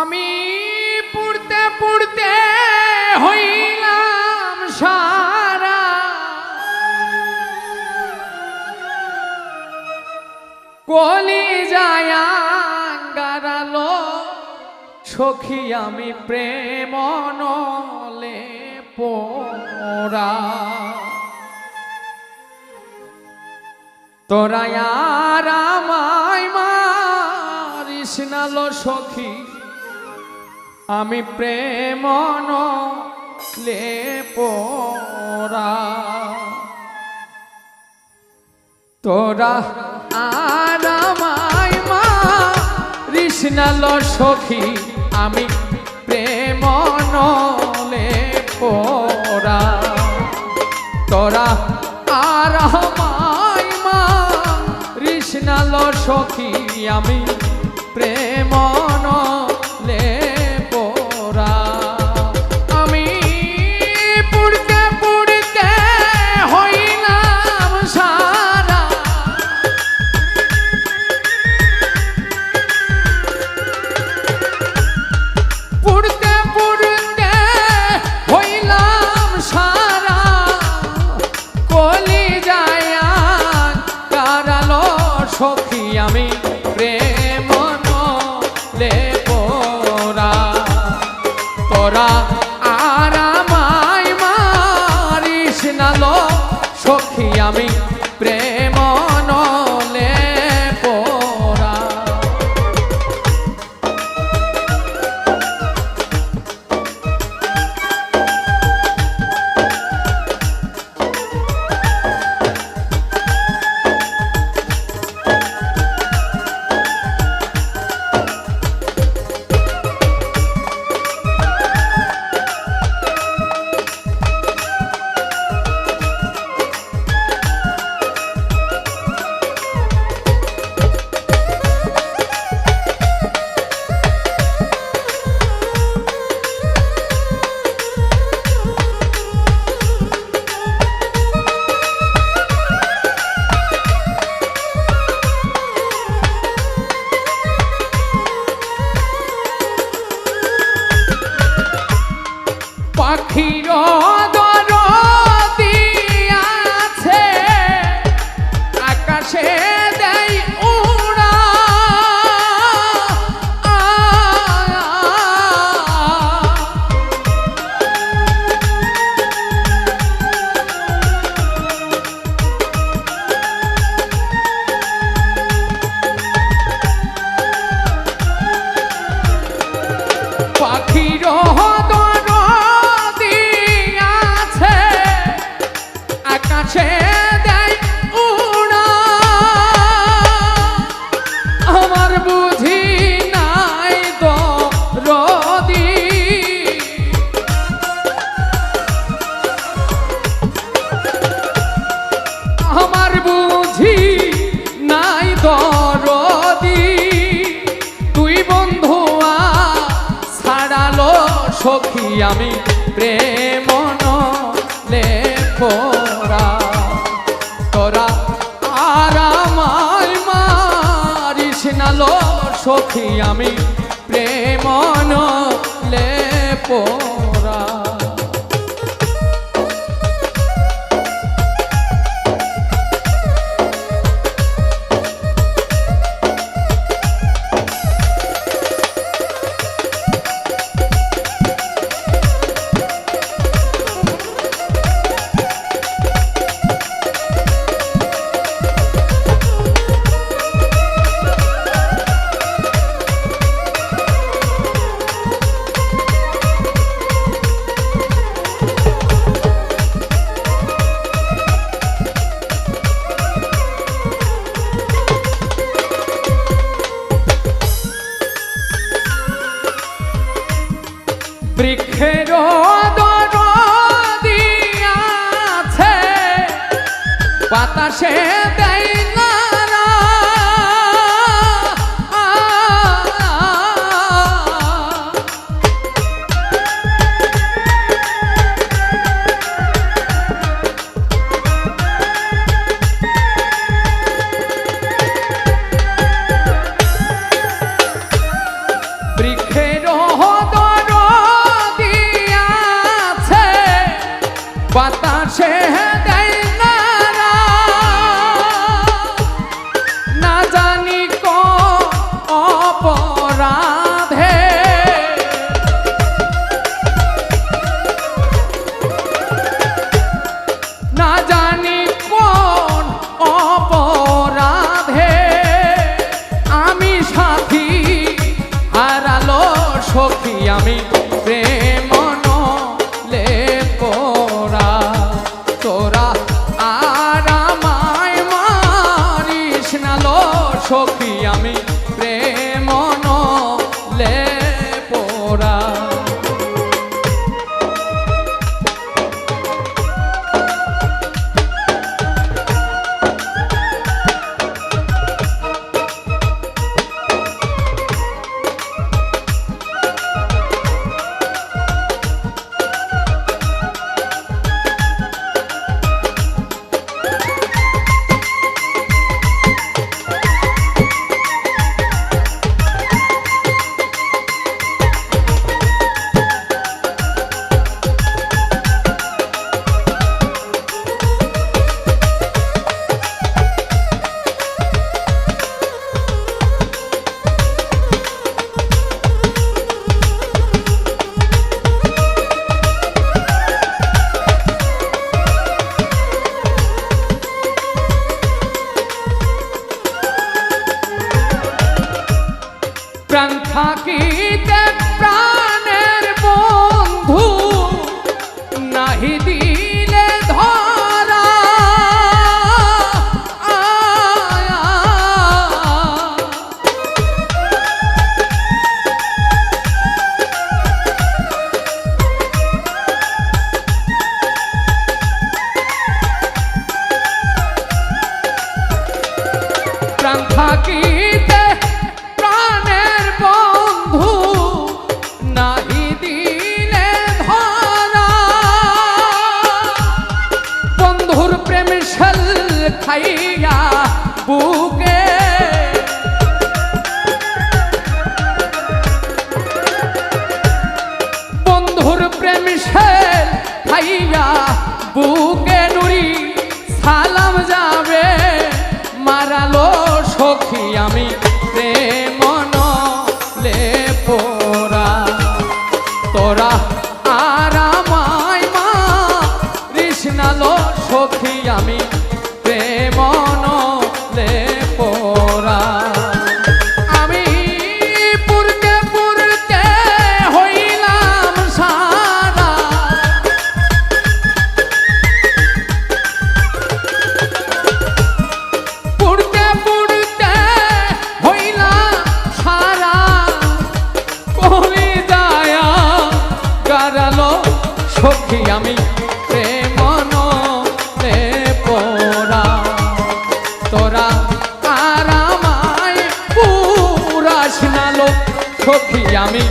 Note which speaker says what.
Speaker 1: আমি পুড়তে পুড়তে হইলাম সারা। কলি যায় গারালো সখী আমি প্রেম নলে পোরা তোরা আমায় মারিস না লো সখী। আমি প্রেম লে পোরা তোরা আর আমায় মারিস না সখী, আমি প্রেম নলে পোরা তোরা আর আমায় মা কৃষ্ণাল সখী, আমি আমি প্রেম লে পোরা তোরা আর আমায় মারিস নালো সখী আমি। আমি প্রেম লে পোরা তোরা আর আমায় মারিস নালো সখী আমি বাতাসে দেয় সখী আমি প্রেম প্রাণ থাকিতে প্রাণের বন্ধু নাহি দিলে ধরা। প্রাণ থাকিতে সখী আমি প্রেম পোরা তোরা তারা মায় পুরাস নালো সখী আমি